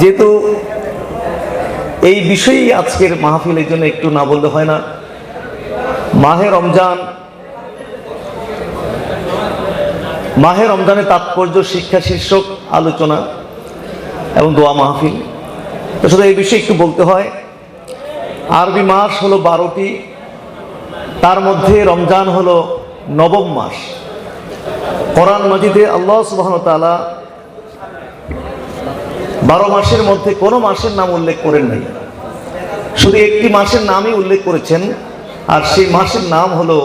যেহেতু এই বিষয়েই আজকের মাহফিলের জন্য একটু না বললে হয় না। মাহে রমজান, মাহে রমজানের তাৎপর্য শিক্ষা শীর্ষক আলোচনা এবং দোয়া মাহফিল। তো শুধু এই বিষয়ে একটু বলতে হয়, আরবি মাস হলো বারোটি, তার মধ্যে রমজান হলো নবম মাস। কোরআন মাজিদে আল্লাহ সুবাহ তাআলা বারো মাসের মধ্যে কোনো মাসের নাম উল্লেখ করেন নাই। শুধু একটি মাসের নামই উল্লেখ করেছেন, আর সেই মাসের নাম হলো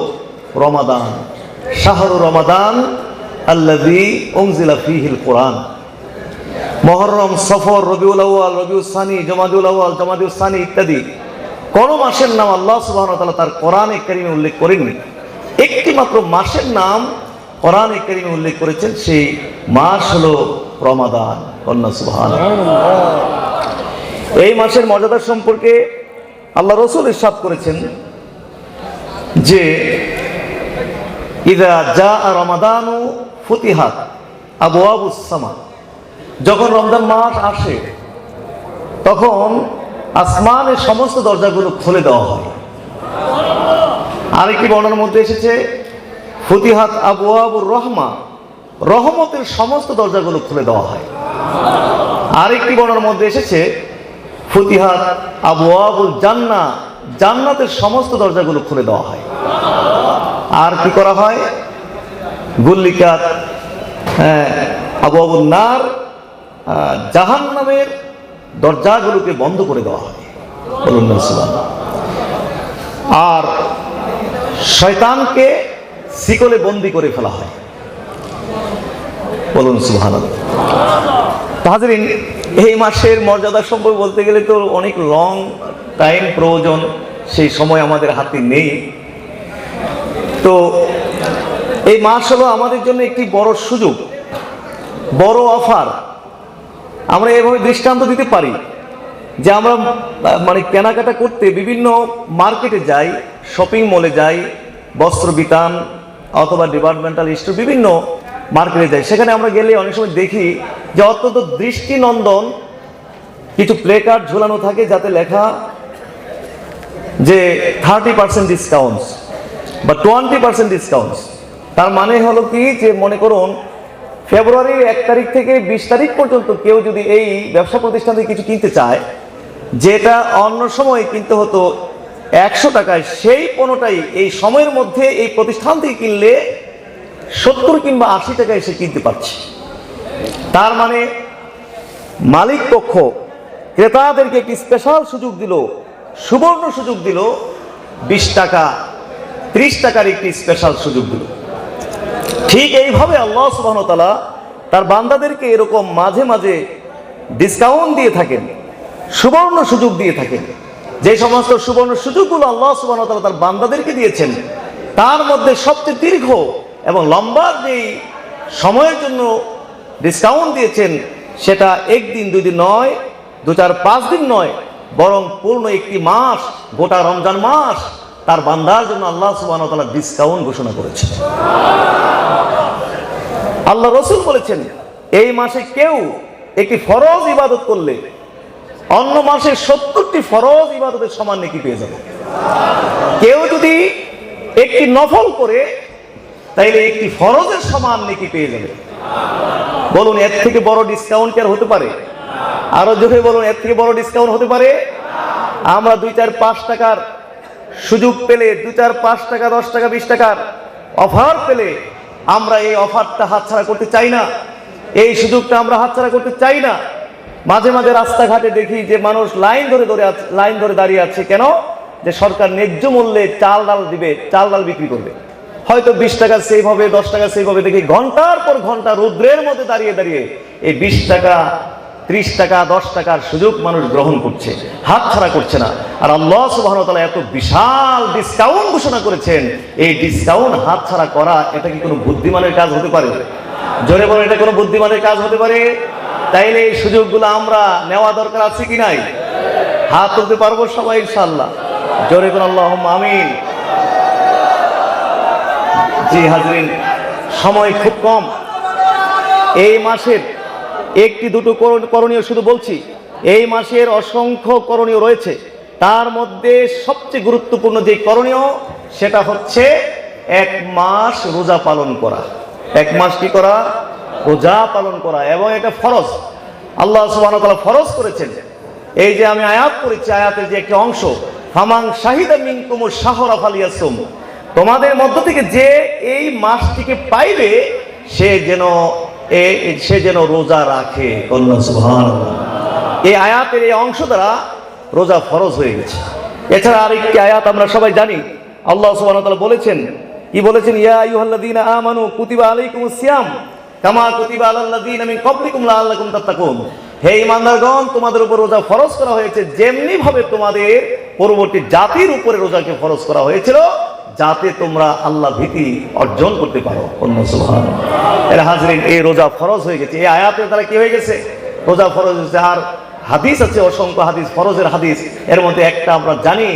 রমাদান। শাহরু রমাদান আল্লাদি কোরআন। মহরম, সফর, রবিউল আউয়াল, রবিউল সানি জমাদুল আউয়াল জমাদুল সানি ইত্যাদি। কোন মাসের নাম আল্লাহ সুবাহ তার কোরআনে কারিমে উল্লেখ করেননি একটি মাত্র মাসের নাম কোরআনে কারিমে উল্লেখ করেছেন, সেই মাস হলো রমাদান। এই মাসের মর্যাদা সম্পর্কে আল্লাহ রসুল ইরশাদ করেছেন যে যখন রমজান মাস আসে, তখন আসমানের সমস্ত দরজাগুলো খুলে দেওয়া হয়। আরেকটি বর্ণনার মধ্যে এসেছে, ফতিহাত আবু আবুর রহমা, রহমতের সমস্ত দরজাগুলো খুলে দেওয়া হয়। আরেকটি বর্ণনার মধ্যে এসেছে ফতিহাত আবু আবুল জান্না জান্নাতের সমস্ত দরজাগুলো খুলে দেওয়া হয়। আর কি করা হয়? গুল্লিকাত হ্যাঁ, আবু আবুল নার জাহান নামের দরজাগুলোকে বন্ধ করে দেওয়া হয়। বলুন আর শয়তানকে শিকলে বন্দি করে ফেলা হয়। বলুন সুহান হাজরিন এই মাসের মর্যাদা সম্পর্কে বলতে গেলে তো অনেক লং টাইম প্রয়োজন, সেই সময় আমাদের হাতে নেই। তো এই মাস হলো আমাদের জন্য একটি বড় সুযোগ, বড় অফার আমরা এভাবে দৃষ্টান্ত দিতে পারি যে আমরা মানে কেনাকাটা করতে বিভিন্ন মার্কেটে যাই শপিং মলে যাই, বস্ত্র বিতান অথবা ডিপার্টমেন্টাল স্টোর বিভিন্ন মার্কেটে যাই সেখানে আমরা গেলে অনেক সময় দেখি যে অত্যন্ত দৃষ্টিনন্দন কিছু প্লে কার্ড ঝোলানো থাকে যাতে লেখা যে থার্টি পার্সেন্ট ডিসকাউন্টস বা টোয়েন্টি পার্সেন্ট ডিসকাউন্টস তার মানে হলো কি যে মনে করুন ফেব্রুয়ারির এক তারিখ থেকে বিশ তারিখ পর্যন্ত কেউ যদি এই ব্যবসা প্রতিষ্ঠান থেকে কিছু কিনতে চায়, যেটা অন্য সময় কিনতে হতো একশো টাকায়, সেই পণ্যটাই এই সময়ের মধ্যে এই প্রতিষ্ঠান থেকে কিনলে সত্তর কিংবা আশি টাকায় সে কিনতে পারছে। তার মানে মালিক পক্ষ ক্রেতাদেরকে একটি স্পেশাল সুযোগ দিল, সুবর্ণ সুযোগ দিল, বিশ টাকা, ত্রিশ টাকার একটি স্পেশাল সুযোগ দিল। ঠিক এইভাবে আল্লাহ সুবাহতালা তার বান্দাদেরকে এরকম মাঝে মাঝে ডিসকাউন্ট দিয়ে থাকেন, সুবর্ণ সুযোগ দিয়ে থাকেন। যে সমস্ত সুবর্ণ সুযোগগুলো আল্লাহ সুবাহতালা তার বান্দাদেরকে দিয়েছেন, তার মধ্যে সবচেয়ে দীর্ঘ এবং লম্বা যেই সময়ের জন্য ডিসকাউন্ট দিয়েছেন, সেটা একদিন, দুই দিন নয়, দু চার পাঁচ দিন নয়, বরং পূর্ণ একটি মাস, গোটা রমজান মাস, তার বান্দার জন্য আল্লাহ সুবাহ ডিসকাউন্ট ঘোষণা করেছেন। আল্লাহ রসুল বলেছেন, এই মাসে কেউ একটি ফরজ ইবাদত করলে অন্য মাসে সত্তরটি ফরজ ইবাদতের সমান নেকি পেয়ে যাবে। কেউ যদি একটি নফল করে তাইলে একটি ফরজের সমান নেকি পেয়ে যাবে। বলুন, এর থেকে বড় ডিসকাউন্ট কি আর হতে পারে? আরও জোরে বলুন, এর থেকে বড় ডিসকাউন্ট হতে পারে? আমরা দুই চার পাঁচ টাকার সুযোগ পেলে দু চার পাঁচ টাকা, দশ টাকা, বিশ টাকার অফার পেলে আমরা এই অফারটা হাতছাড়া করতে চাই না। এই সুযোগটা আমরা হাতছাড়া করতে চাই না। মাঝে মাঝে রাস্তাঘাটে দেখি যে মানুষ লাইন ধরে ধরে লাইন ধরে দাঁড়িয়ে আছে। কেন? যে সরকার ন্যায্য মূল্যে চাল ডাল দিবে, চাল ডাল বিক্রি করবে। হয়তো বিশ টাকা সেভ হবে, দশ টাকা সেভ হবে, দেখি ঘণ্টার পর ঘণ্টা রুদ্রের মধ্যে দাঁড়িয়ে দাঁড়িয়ে এই বিশ টাকা, ত্রিশ টাকা, দশ টাকার সুযোগ মানুষ গ্রহণ করছে, হাত ছাড়া করছে না। আর আল্লাহ সুবাহ এত বিশাল ডিসকাউন্ট ঘোষণা করেছেন, এই ডিসকাউন্ট হাত ছাড়া করা, এটা কি কোনো বুদ্ধিমানের কাজ হতে পারে? জোরে বলে এটা কোনো বুদ্ধিমানের কাজ হতে পারে? তাইলে এই সুযোগগুলো আমরা নেওয়া দরকার আছে কি নাই? হাত তুলতে পারব সবাই ইনশাল্লাহ জোরে কোন আল্লাহ আমিন। জি হাজরিন, সময় খুব কম। এই মাসের একটি দুটো করণ- করণীয় শুধু বলছি, এই মাসের অসংখ্য করণীয় রয়েছে। তার মধ্যে সবচেয়ে গুরুত্বপূর্ণ যে করণীয়, সেটা হচ্ছে এক মাস রোজা পালন করা। এক মাস কি করা? রোজা পালন করা। এবং এটা ফরজ। আল্লাহ তাআলা ফরজ করেছেন। এই যে আমি আয়াত করেছি আয়াতের যে একটি অংশ ফামাং শাহিদা মিনকুম শাহরা ফালিয়াসুম। তোমাদের মধ্য থেকে যে এই মাসটিকে পাইবে, সে যেন সে যেন রোজা রাখে। এই আয়াতের এই অংশ দ্বারা রোজা ফরজ হয়ে গেছে। এছাড়া আরেকটি আয়াত আমরা সবাই জানি। আল্লাহ তাআলা বলেছেন, কি বলেছেন? ইয়া আইয়ুহাল্লাযীনা আমানু কুতিবা আলাইকুমুস সিয়াম, কামা কুতিবা আলাল্লাযীনা মিন ক্বাবলিকুম লাআল্লাকুম তাত্তাকুন। হে ইমানদারগণ তোমাদের উপর রোজা ফরজ করা হয়েছে যেমনি ভাবে তোমাদের পরবর্তী জাতির উপরে রোজাকে ফরজ করা হয়েছিল যাতে তোমরা আল্লাহ ভীতি অর্জন করতে পারো। অন্য হাজরিন, এই রোজা ফরজ হয়ে গেছে। এই আয়াতের দ্বারা কি হয়ে গেছে? রোজা ফরজ হয়েছে। আর হাদিস আছে, অসংখ্য হাদিস, ফরজের হাদিস। এর মধ্যে একটা আমরা জানি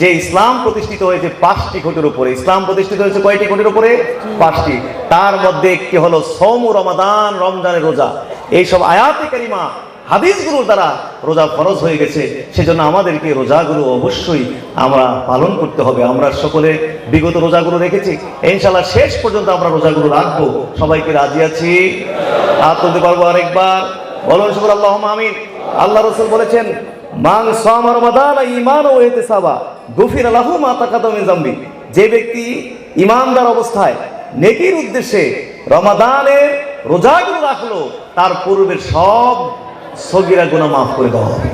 যে ইসলাম প্রতিষ্ঠিত হয়েছে পাঁচটি কোটির উপরে। ইসলাম প্রতিষ্ঠিত হয়েছে কয়টি কোটির উপরে? পাঁচটি। তার মধ্যে একটি হলো সৌম রমাদান, রমজানের রোজা। এইসব আয়াতে কারিমা হাদিসগুলোর দ্বারা রোজা ফরজ হয়ে গেছে, সেজন্য আমাদেরকে রোজাগুলো অবশ্যই আমরা পালন করতে হবে। আমরা সকলে বিগত রোজাগুলো রেখেছি। ইনশাল্লাহ শেষ পর্যন্ত আমরা রোজাগুলো রাখব। সবাইকে রাজি আছি? হাত তুলতে পারব আরেকবার? বলুন শুকুর আল্লাহ আমিন। আল্লাহ রসুল বলেছেন, মান সামা রমাদান ঈমান ও ইহতিসাবা গফির লাহু মা তাকাদাম মিন যামবি। যে ব্যক্তি ইমানদার অবস্থায় নেকির উদ্দেশ্যে রমাদানের রোজাগুলো রাখল, তার পূর্বের সব সগিরা গুনাহ মাফ করে দেওয়া হবে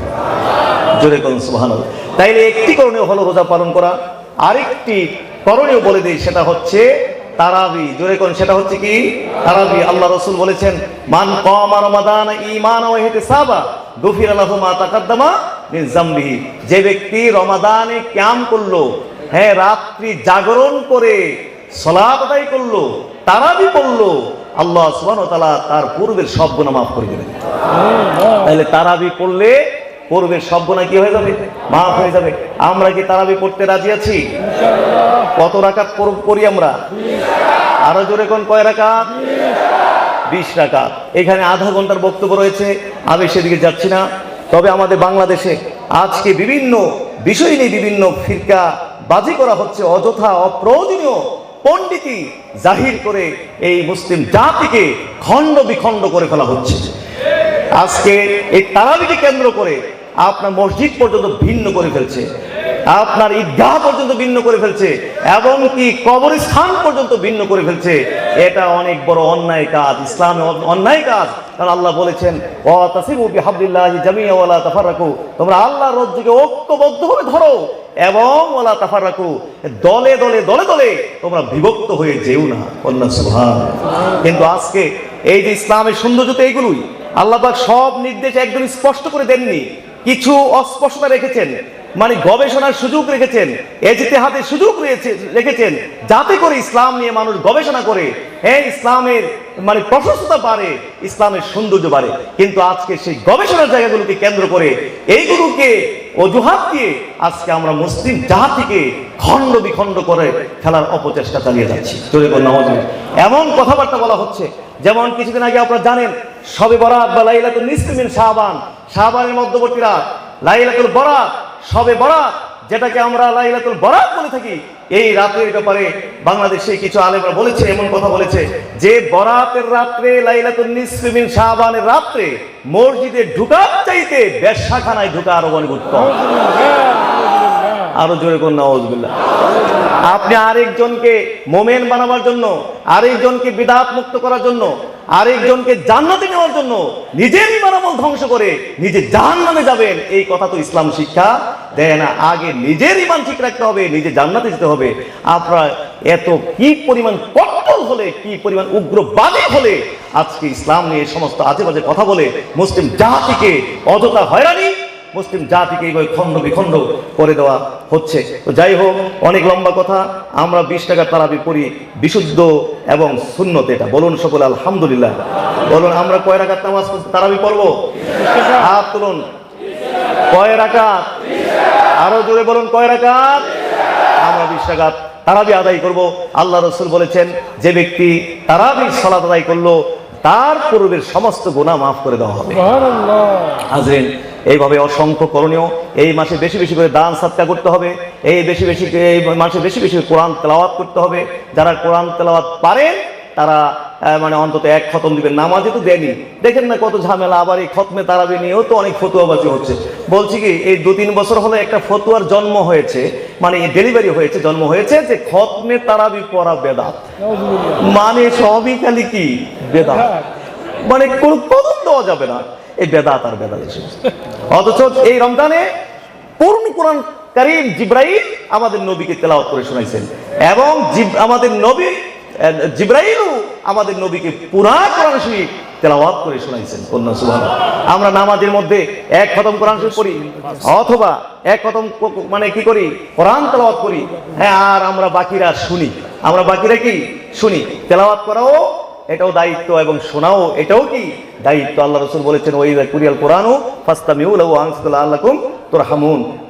জোরে করুন, সুবহানাল্লাহ। তাইলে একটি করণীয় হলো রোজা পালন করা। আরেকটি করণীয় বলে দেই, সেটা হচ্ছে তারাবি। জোরে করুন, সেটা হচ্ছে কি? তারাবি। আল্লাহ রসুল বলেছেন, মান কমা রমাদান ঈমান ও ইহতিসাবা, গফির লাহু মা তাকাদ্দামা যামবিহি। যে ব্যক্তি রমাদানে ক্যাম করল হ্যাঁ রাত্রি জাগরণ করে সলাপ আদায় করল, তারাবি পড়ল আল্লাহ সুবহানাহু ওয়া তাআলা তার পূর্বের সব গুনাহ মাফ করে দেবেন। তাহলে তারাবি পড়লে পূর্বের সব গুণা কি হয়ে যাবে? মাফ হয়ে যাবে। আমরা কি তারাবি পড়তে রাজি আছি? কত রাকাত করি আমরা? আরও জোরে কোন কয় রাকাত? বিশ রাকাত। এখানে আধা ঘণ্টার বক্তব্য রয়েছে আমি সেদিকে যাচ্ছি না। তবে আমাদের বাংলাদেশে আজকে বিভিন্ন বিষয় নিয়ে বিভিন্ন ফিরকা বাজি করা হচ্ছে অযথা অপ্রয়োজনীয় পণ্ডিতি জাহির করে এই মুসলিম জাতিকে খণ্ড বিখণ্ড করে ফেলা হচ্ছে। আজকে এই তারাবিকে কেন্দ্র করে আপনার মসজিদ পর্যন্ত ভিন্ন করে ফেলছে, আপনার ঈদগাহ পর্যন্ত ভিন্ন করে ফেলছে, এবং কি কবরস্থান পর্যন্ত ভিন্ন করে ফেলছে, এটা অনেক বড় অন্যায় কাজ, ইসলামে অন্যায় কাজ। কারণ আল্লাহ বলেছেন ও তাসিবু বিহাবলিল্লাহি জামিয়া ওয়ালা তাফাররাকু তোমরা আল্লাহর রজ্জুকে ঐক্যবদ্ধভাবে ধরো। এবং ওয়ালা তাফাররাকু, দলে দলে দলে দলে তোমরা বিভক্ত হয়ে যেও না। কন্যা সুবহান। কিন্তু আজকে এই যে ইসলামের সৌন্দর্য তো এইগুলোই আল্লাহবাক সব নির্দেশ একদম স্পষ্ট করে দেননি। কিছু অস্পষ্টতা রেখেছেন মানে গবেষণার সুযোগ রেখেছেন এজিতে এজতেহাদের সুযোগ রেখেছেন, যাতে করে ইসলাম নিয়ে মানুষ গবেষণা করে হ্যাঁ ইসলামের মানে প্রশস্ততা বাড়ে, ইসলামের সৌন্দর্য বাড়ে। কিন্তু আজকে সেই গবেষণার জায়গাগুলোকে কেন্দ্র করে এইগুলোকে অজুহাত দিয়ে আজকে আমরা মুসলিম জাতিকে খণ্ড বিখণ্ড করে খেলার অপচেষ্টা চালিয়ে যাচ্ছি। চলে বললাম এমন কথাবার্তা বলা হচ্ছে, যেমন কিছুদিন আগে আপনারা জানেন, সবে বরাত বা লাইলাতুল নিসমিন শাহবান শাহবানের মধ্যবর্তী রাত, লাইলাতুল বরাত, সবে বরাত যেটাকে আমরা লাইলাতুল বরাত বলে থাকি। এই রাতের ব্যাপারে বাংলাদেশে কিছু আলেমরা বলেছে, এমন কথা বলেছে যে বরাতের রাত্রে লাইলাতুল নিসমিন শাহবানের রাত্রে মসজিদে ঢুকার চাইতে ব্যবসাখানায় ঢুকা আরও অনেক আরও জোরে কোন নওয়াজবিল্লাহ আপনি আরেকজনকে মোমেন বানাবার জন্য, আরেকজনকে বিদাত মুক্ত করার জন্য, আরেকজনকে জান্নাতে নেওয়ার জন্য নিজের ইমানামল ধ্বংস করে নিজে জাহান নামে যাবেন, এই কথা তো ইসলাম শিক্ষা দেয় না। আগে নিজের ইমান ঠিক রাখতে হবে, নিজে জান্নাতে যেতে হবে। আপনার এত কি পরিমাণ কট্টর হলে, কি পরিমাণ উগ্রবাদী হলে আজকে ইসলাম নিয়ে সমস্ত আজে বাজে কথা বলে মুসলিম জাতিকে অযথা হয়রানি মুসলিম জাতিকে এইভাবে খণ্ড বিখণ্ড করে দেওয়া হচ্ছে। তো যাই হোক অনেক লম্বা কথা। আমরা বিশ টাকা তারাবি পড়ি বিশুদ্ধ এবং শূন্যতে এটা। বলুন সকলে আলহামদুলিল্লাহ। বলুন আমরা কয় রাখাত নামাজ তারাবি পড়ব? হাত তুলুন। কয় রাকাত? আরও জোরে বলুন কয় রাকাত? আমরা বিশ রাকাত তারাবি আদায় করব। আল্লাহ রসুল বলেছেন যে ব্যক্তি তারাবি সালাত আদায় করল তার পূর্বের সমস্ত গুণা মাফ করে দেওয়া হবে। হাজরিন এইভাবে অসংখ্য করণীয়। এই মাসে বেশি বেশি করে দান সাতকা করতে হবে। এই বেশি বেশি এই মাসে বেশি বেশি করে কোরআন তেলাওয়াত করতে হবে। যারা কোরআন তেলাওয়াত পারেন, তারা মানে অন্তত এক খতম দিবেন। নামাজে তো দেয়নি। দেখেন না কত ঝামেলা। আবার এই খতমে তারাবি নিয়েও তো অনেক ফতুয়াবাজি হচ্ছে। বলছি কি, এই দু তিন বছর হলে একটা ফতুয়ার জন্ম হয়েছে। মানে ডেলিভারি হয়েছে, জন্ম হয়েছে যে খতমে তারাবি পড়া বেদাত। মানে সবই খালি কি? বেদাত। মানে কোন কদম দেওয়া যাবে না। এই বেদাত আর বেদাত সমস্ত। অথচ এই রমজানে পূর্ণ কোরআন কারীম জিব্রাইল আমাদের নবীকে তেলাওয়াত করে শোনাইছেন। এবং আমাদের নবী জিব্রাইলও আমাদের নবীকে পুরা কোরআন শরীফ তেলাওয়াত করে শোনাইছেন। কন্যা সুবহানাল্লাহ। আমরা নামাজের মধ্যে এক খতম কোরআন শরীফ পড়ি, অথবা এক খতম মানে কি করি? কোরআন তেলাওয়াত করি। হ্যাঁ আর আমরা বাকিরা শুনি। আমরা বাকিরা কি? শুনি। তেলাওয়াত করাও এটাও দায়িত্ব এবং শোনাও এটাও কি? দায়িত্ব। আল্লাহ রসুল বলেছেন ওই কুরিয়াল কোরআনও ফাস্তামিউল আনসুল্লাহ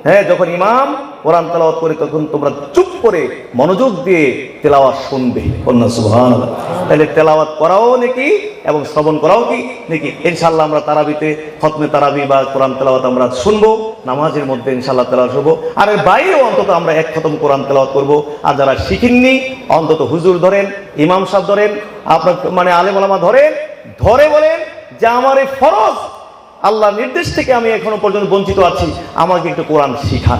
হ্যাঁ যখন ইমাম কোরআন তেলাওয়াত করে তখন তোমরা চুপ করে মনোযোগ দিয়ে তেলাওয়াত শুনবে। তাহলে তেলাওয়াত করাও নাকি এবং শ্রবণ করাও কি নাকি? ইনশাল্লাহ আমরা তারাবিতে খতমে তারাবি বা কোরআন তেলাওয়াত আমরা শুনব, নামাজের মধ্যে ইনশাল্লাহ তেলাওয়াত শুনব। আর এর বাইরেও অন্তত আমরা এক খতম কোরআন তেলাওয়াত করব। আর যারা শিখেননি, অন্তত হুজুর ধরেন, ইমাম সাহেব ধরেন, আপনার মানে আলেম আলামা ধরেন, ধরে বলেন যে আমার এই ফরজ আল্লাহ নির্দেশ থেকে আমি এখনও পর্যন্ত বঞ্চিত আছি। আমাকে একটু কোরআন শিখান।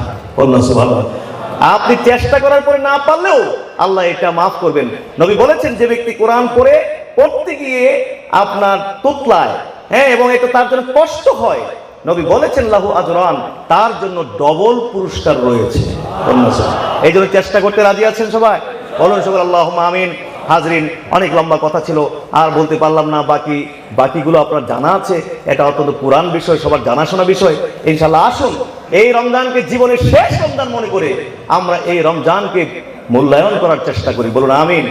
আপনি চেষ্টা করার পরে না পারলেও আল্লাহ এটা মাফ করবেন। নবী বলেছেন যে ব্যক্তি কোরআন পড়ে পড়তে গিয়ে আপনার তুতলায় হ্যাঁ এবং এটা তার জন্য কষ্ট হয়। নবী বলেছেন লাহু আজরান তার জন্য ডবল পুরস্কার রয়েছে। এই জন্য চেষ্টা করতে রাজি আছেন সবাই। বলুন সকল আল্লাহ আমিন। হাজরিন অনেক লম্বা কথা ছিল আর বলতে পারলাম না বাকি বাকিগুলো আপনার জানা আছে এটা অত্যন্ত পুরান বিষয় সবার জানাশোনা বিষয়। ইনশাল্লাহ আসুন এই রমজানকে জীবনের শেষ রমজান মনে করে আমরা এই রমজানকে মূল্যায়ন করার চেষ্টা করি। বলুন আমিন।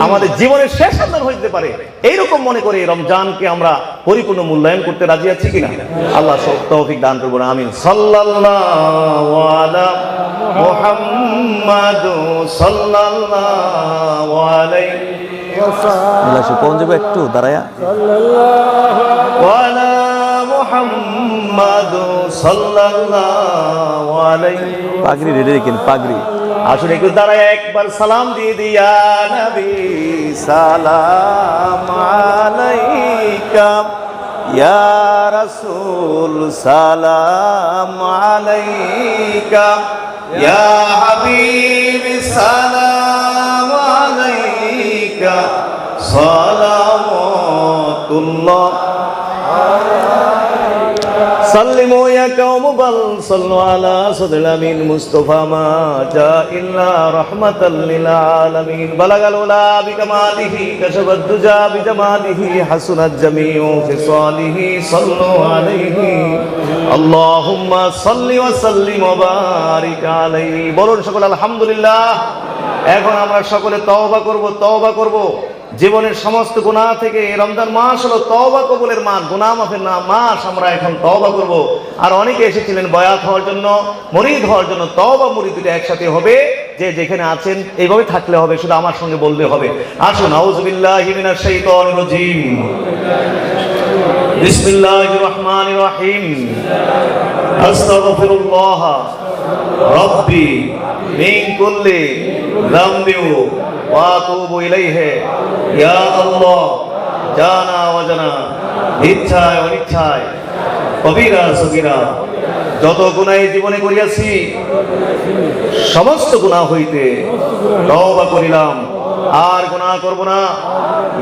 আমাদের জীবনের শেষ রমজান হইতে পারে। এইরকম মনে করে এই রমজানকে আমরা পরিপূর্ণ মূল্যায়ন করতে রাজি আছি কিনা? আল্লাহ তৌফিক দান করব আমিন। সাল্লাল্লাহু আলা মুহাম্মাদু আলাইহি কোন যাবে একটু দাঁড়ায়া। পাগড়ি রেডি রেখেন পাগড়ি। আসুন একটু দাঁড়ায় একবার সালাম দিয়ে দিয়া নবী সালাম আলাইকা। ইয়া রাসূল সালাম আলাইকা। ইয়া হাবিবি সালাম সালামতুল্লাহ। সাল্লিমু ইয়া কওম বাল সাল্লু আলা সাদিল আমিন মুস্তাফা মা জা ইল্লা রাহমাতাল লিল আলামিন। বালাগাল উলা বিকামালিহি কাশাবাদ দুজা বিজামালিহি হাসুনাত জামিউ ফিসালিহি সাল্লু আলাইহি। আল্লাহুম্মা সাল্লি ওয়া সাল্লিম ওয়া বারিক আলাইহি। বলুন সকল আলহামদুলিল্লাহ। এখন আমরা সকলে তওবা করব তওবা করব। জীবনের সমস্ত গুনাহ থেকে রমজান মাস হলো তওবা কবুলের মাস। গুনাহ মাফের না মাস আমরা এখন তওবা করব। আর অনেকে এসেছিলেন বয়াত হওয়ার জন্য, মরিদ হওয়ার জন্য। তওবা, মুরিদ দুটো একসাথে হবে। যে যেখানে আছেন, এইভাবে থাকলে হবে, শুধু আমার সঙ্গে বললে হবে। আসুন আউযুবিল্লাহি মিনাশ শাইতানির রাজিম। বিসমিল্লাহির রহমানির রহিম। আস্তাগফিরুল্লাহ। রব্বি মিন কুল্লি ওয়া আতুবু ইলাইহি। ইয়া আল্লাহ, জানা ওয়াজানা ইচ্ছায় অনিচ্ছায় কবিরা সগিরা যত গুনাহ জীবনে করিয়াছি, সমস্ত গুনাহ হইতে তওবা করিলাম। আর গুনাহ করব না।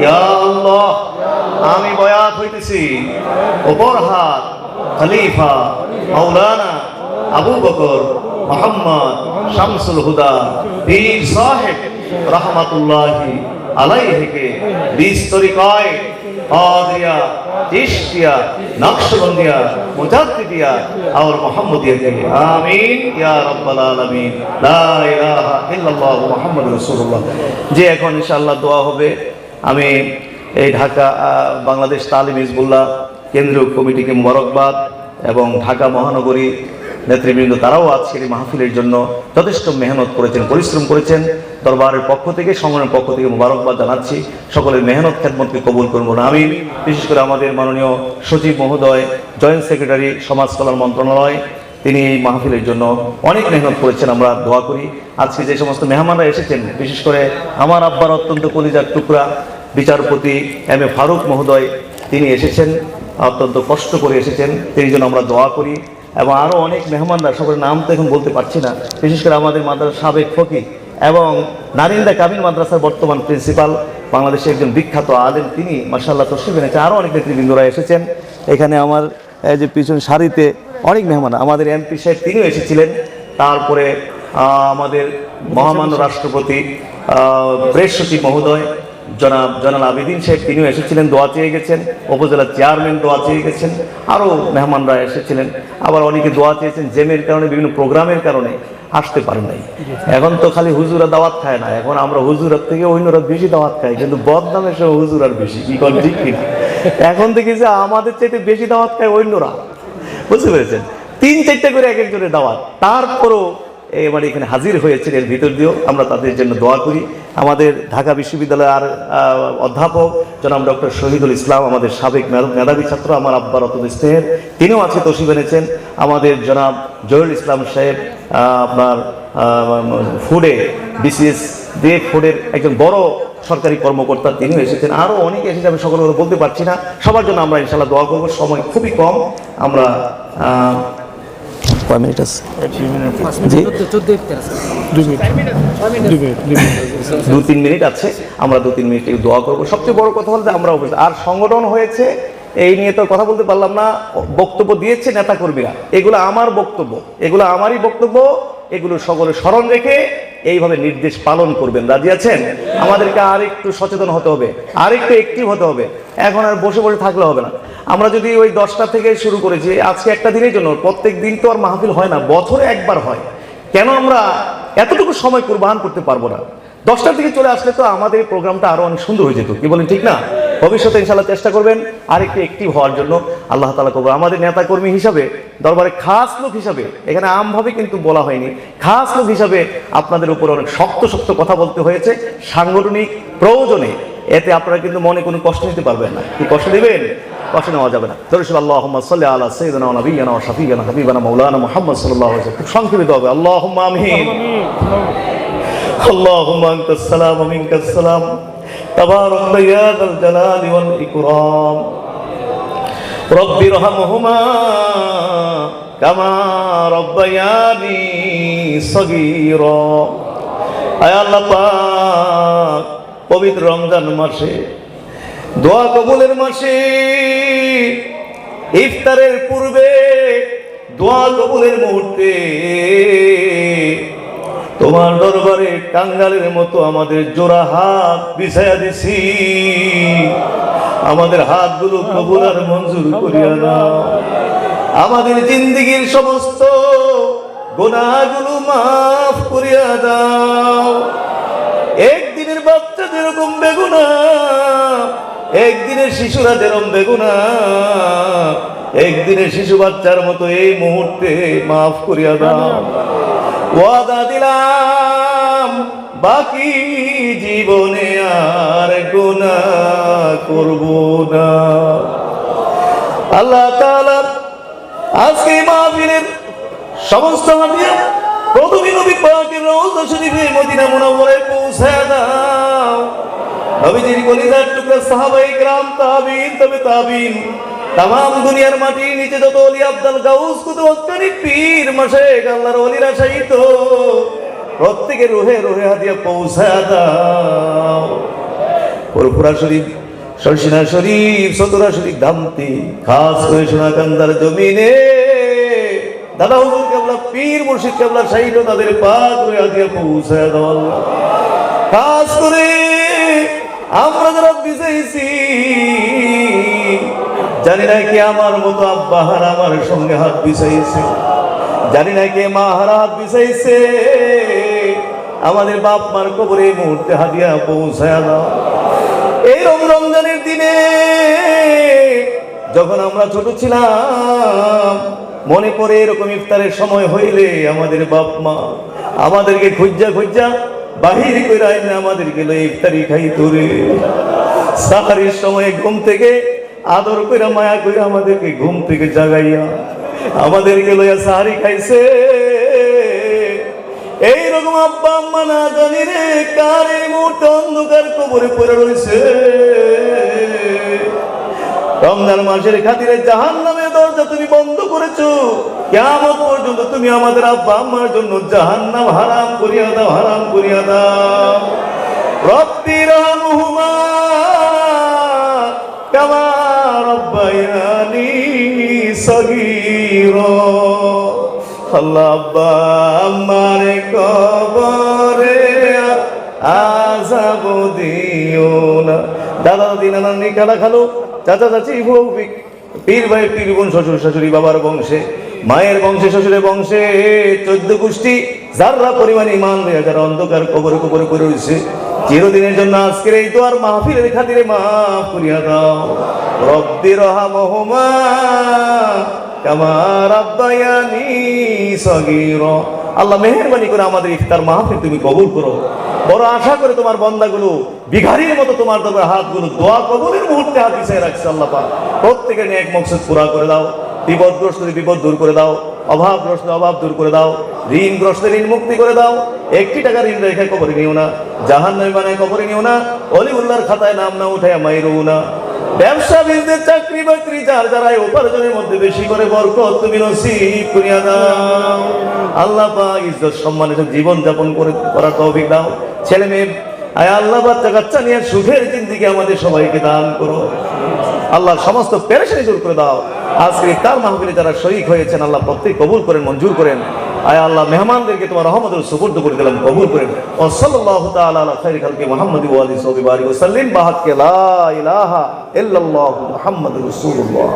ইয়া আল্লাহ, আমি বয়াত হইতেছি। ওপর হাত, খলিফা, মাওলানা আবু বকর, মোহাম্মদ শামসুল হুদা, পীর সাহেব। রহমতুল্লাহ আলাইহিকে বিস্তরি নকশবন্দিয়া, মুজাদ্দিদিয়া আমিন। ইয়া রাব্বাল আলামিন। লা ইলাহা মুহাম্মাদুর রাসূলুল্লাহ। যে এখন ইনশাআল্লাহ দোয়া হবে, আমি এই ঢাকা বাংলাদেশ তালিম হিজবুল্লাহ কেন্দ্রীয় কমিটিকে মোবারকবাদ এবং ঢাকা মহানগরী নেতৃবৃন্দ তারাও আজকের মাহফিলের জন্য যথেষ্ট মেহনত করেছেন, পরিশ্রম করেছেন। দরবারের পক্ষ থেকে, সংগঠনের পক্ষ থেকে মুবারকবাদ জানাচ্ছি। সকলের মেহনত, খেদমতকে কবুল করব না আমি বিশেষ করে আমাদের মাননীয় সচিব মহোদয়, জয়েন্ট সেক্রেটারি, সমাজ কল্যাণ মন্ত্রণালয়, তিনি এই মাহফিলের জন্য অনেক মেহনত করেছেন, আমরা দোয়া করি। আজকে যে সমস্ত মেহমানরা এসেছেন, বিশেষ করে আমার আব্বার অত্যন্ত কলিজার টুকরা, বিচারপতি এম এ ফারুক মহোদয়, তিনি এসেছেন, অত্যন্ত কষ্ট করে এসেছেন, তিনি জন্য আমরা দোয়া করি। এবং আরও অনেক মেহমানরা সবার নাম তো এখন বলতে পারছি না। বিশেষ করে আমাদের মাদ্রাসার সাবেক ফকির এবং নারিন্দা কাবিল মাদ্রাসার বর্তমান প্রিন্সিপাল, বাংলাদেশের একজন বিখ্যাত আলেম, তিনি মার্শাল্লাহ তসিফ এনেছেন। আরও অনেক নেতৃবৃন্দরা এসেছেন। এখানে আমার যে পিছন সারিতে অনেক মেহমান, আমাদের এমপি সাহেব তিনিও এসেছিলেন। তারপরে আমাদের মহামান্য রাষ্ট্রপতি প্রেস সচিব মহোদয় জনাব জনাল আবিদিন সাহেব তিনিও এসেছিলেন, দোয়া চেয়ে গেছেন উপজেলার চেয়ারম্যান দোয়া চেয়ে গেছেন আরও মেহমানরা এসেছিলেন। আবার অনেকে দোয়া চেয়েছেন জেমের কারণে, বিভিন্ন প্রোগ্রামের কারণে আসতে পারেন নাই। এখন তো খালি হুজুরা দাওয়াত খায় না, এখন আমরা হুজুরার থেকে অন্যরা বেশি দাওয়াত খাই কিন্তু বদনামের সময় হুজুর আর বেশি, কি কর, ঠিক কিনা এখন দেখি যে আমাদের চাইতে বেশি দাওয়াত খায় অন্যরা। বুঝতে পেরেছেন? তিন চারটা করে এক একজনের দাওয়াত, তারপরও এবার এখানে হাজির হয়েছেন, এর ভিতর দিয়েও আমরা তাদের জন্য দোয়া করি। আমাদের ঢাকা বিশ্ববিদ্যালয়ের আর অধ্যাপক জনাব ডক্টর শহীদুল ইসলাম, আমাদের সাবেক মেধাবী ছাত্র আমার আব্বার অত স্নেহের তিনিও আজকে তসিব এনেছেন। আমাদের জনাব জহুরুল ইসলাম সাহেব আপনার ফুডে, বিসিএস দিয়ে ফুডের একজন বড় সরকারি কর্মকর্তা, তিনিও এসেছেন। আরও অনেকে এসেছে, আমি সকলের বলতে পারছি না। সবার জন্য আমরা ইনশাল্লাহ দোয়া করব, সময় খুবই কম। আমরা কয় মিনিট আছে? দু তিন মিনিট আছে, আমরা দু তিন মিনিট দোয়া করব। সবচেয়ে বড় কথা বলতে আমরা আর সংগঠন হয়েছে, এই নিয়ে তো কথা বলতে পারলাম না, বক্তব্য দিয়েছে নেতা কর্মীরা এগুলো আমার বক্তব্য, এগুলো আমারই বক্তব্য, এগুলো সকলে স্মরণ রেখে এইভাবে নির্দেশ পালন করবেন। রাজি আছেন? আমাদেরকে আর একটু সচেতন হতে হবে আর একটু অ্যাক্টিভ হতে হবে। এখন আর বসে বসে থাকলে হবে না। আমরা যদি ওই দশটা থেকে শুরু করেছি আজকে একটা দিনের জন্য, প্রত্যেক দিন তো আর মাহফিল হয় না, বছরে একবার হয়। কেন আমরা এতটুকু সময় কোরবান করতে পারব না? দশটার দিকে চলে আসলে তো আমাদের প্রোগ্রামটা আরও অনেক সুন্দর হয়ে যেত। কি বলেন, ঠিক না? ভবিষ্যতে ইনশাল্লাহ চেষ্টা করবেন আর একটু হওয়ার জন্য। আল্লাহ তালা করব আমাদের নেতা কর্মী হিসাবে, দরবারে খাস লোক হিসাবে, এখানে আমভাবে কিন্তু বলা হয়নি। খাস লোক হিসাবে আপনাদের উপর অনেক শক্ত শক্ত কথা বলতে হয়েছে। সাংগঠনিক প্রয়োজনে। এতে আপনারা কিন্তু মনে কোনো কষ্ট নিতে পারবেন না। কি কষ্ট দিবেন? কষ্ট নেওয়া যাবে না। দরুদ আল্লাহ সাল্লি আলা সাইয়্যিদিনা ওয়া নাবিয়িনা ওয়া শাফিঈনা হাবিবানা মাওলানা মুহাম্মদ আলাইহি খুব সংক্ষেপে হবে আল্লাহুম্মা আমিন। اللهم انت السلام ومنك السلام تبارك يا ذا الجلال والاكرام رب ارحمهما كما ربياني صغيرا আয় আল্লাহ পাক পবিত্র রমজান মাসে দোয়া কবুলের মাসে ইফতারের পূর্বে দোয়া কবুলের মুহূর্তে তোমার দরবারে কাঙ্গালের মতো আমাদের জোড়া হাত বিছায়া দিছি। আমাদের হাতগুলো কবুল আর মঞ্জুর করিয়া দাও। আমাদের জিন্দিগির সমস্ত গোনাগুলো মাফ করিয়া দাও। একদিনের বাচ্চা যেরকম বেগুনা, একদিনের শিশুরা যেরকম বেগুনা, একদিনের শিশু বাচ্চার মতো এই মুহূর্তে মাফ করিয়া দাও। ওয়াদা দিলাম, বাকি জীবনে আর গুণা করব না। আল্লাহ তাআলা আজকে মাহফিলের সমস্ত হাদিয়া প্রথমে নবী পাকের রওজা শরীফে মদিনা মুনাওয়ারায় পৌঁছায় দাও। নবীজির কলিজার টুকরা সাহাবাই গ্রাম তাবিন, তবে তাবিন তাম দুনিয়ার মাটির নিচে যত অলি আব্দাল গাউস, কুতু হকানি পীর মাসে আল্লাহর অলিরা সাহিত প্রত্যেকে রোহে রোহে হাতিয়া পৌঁছায় দাও। ফুরফুরা শরীফ, সরসিনা শরীফ, সতরা শরীফ ধামতি খাস করে সোনাকান্দার জমিনে। দাদা হুজুর কেবলা, পীর মুর্শিদ কেবলা সাইড তাদের পা করে আগে পৌঁছায় দাও। খাস করে আমরা যারা বিজয়ছি জানি না কি আমার মতো আব্বা হার আমার সঙ্গে হাত বিছাইছে জানি না কে মা হারা হাত বিছাইছে আমাদের বাপ মার কবরে এই মুহূর্তে হাদিয়া পৌঁছায় দাও এই রম রমজানের দিনে যখন আমরা ছোট ছিলাম, মনে পড়ে এরকম ইফতারের সময় হইলে আমাদের বাপ মা আমাদেরকে খুঁজা খুঁজা বাহির করে আইনে আমাদের গেল ইফতারি খাই তোরে সাহারির সময় ঘুম থেকে আদর করে মায়া করে আমাদেরকে ঘুম থেকে জাগাইয়া আমাদের গেল সাহারি খাইছে। এইরকম আব্বা আম্মা না জানি রে, কার এই মুহূর্তে অন্ধকার কবরে পড়ে রয়েছে রমজান মাসের খাতিরে জাহান নামে দরজা তুমি বন্ধ করেছ। কেমন পর্যন্ত তুমি আমাদের আব্বা আম্মার জন্য জাহান নাম হারাম করিয়া দাও, হারাম করিয়া দাও। রব্বি রহমহুমা, কামা রব্বায়ানি সগীরা। আল্লাহ আব্বা আমার কবরে আজাব দিও না। দাদা, দাদি, নানা খালা খালো চাচা, চাচি বউ পীর ভাই, পীর বোন, শ্বশুর, শাশুড়ি, বাবার বংশে, মায়ের বংশে, শ্বশুরের বংশে, চোদ্দ গোষ্ঠী যারা পরিমাণ ইমান রয়ে যারা অন্ধকার কবরে কবরে করে রয়েছে, চিরদিনের জন্য আজকের এই আর মাহফিলের খাতিরে মাফ করিয়া দাও। রব্বি রহামহুমা কামা রাব্বায়ানি সগীরা। আল্লাহ মেহেরবানি করে আমাদের ইফতার মাহফিল তুমি কবুল করো। বড় আশা করে তোমার বন্দাগুলো বিঘারির মতো তোমার তোমার হাতগুলো দোয়া কবুলের মুহূর্তে হাত পিছিয়ে রাখছে আল্লাহ পাক। প্রত্যেকের নিয়ে এক মকসদ পুরা করে দাও। বিপদগ্রস্ত বিপদ দূর করে দাও। অভাবগ্রস্ত অভাব দূর করে দাও। ঋণগ্রস্ত ঋণ মুক্তি করে দাও। একটি টাকা ঋণ রেখে কবরে নিও না। জাহান নয় বানায় কবরে নিও না। অলিউল্লাহর খাতায় নাম না উঠে উঠায় মাইরও না ব্যবসা বিজনেস চাকরি, বাকরি, যার যারা উপার্জনের মধ্যে বেশি করে বরকত, তুমি নসিব করিয়া দাও। আল্লাহ পাক ইজ্জত সম্মানের জীবন যাপন করে, করার তৌফিক দাও। ছেলে মেয়ে আয় আল্লাহ বাচ্চা কাচ্চা নিয়ে সুখের জিন্দিগি আমাদের সবাইকে দান করো। আল্লাহ সমস্ত পেরেশানি দূর করে দাও। আজকে তার মাহফিলে যারা শরিক হয়েছেন, আল্লাহ প্রত্যেক কবুল করেন, মঞ্জুর করেন। আয় আল্লাহ, মেহমানদেরকে তোমার রহমতের সুপুর্দ করে দিলাম, কবুল করেন ও সাল্লাল্লাহু তাআলা আলা খাইরি খালকি মুহাম্মদ ওয়া আলি সাহবি বারি ওয়া সাল্লিম বাহাক্কে লা ইলাহা ইল্লাল্লাহু মুহাম্মাদুর রাসূলুল্লাহ।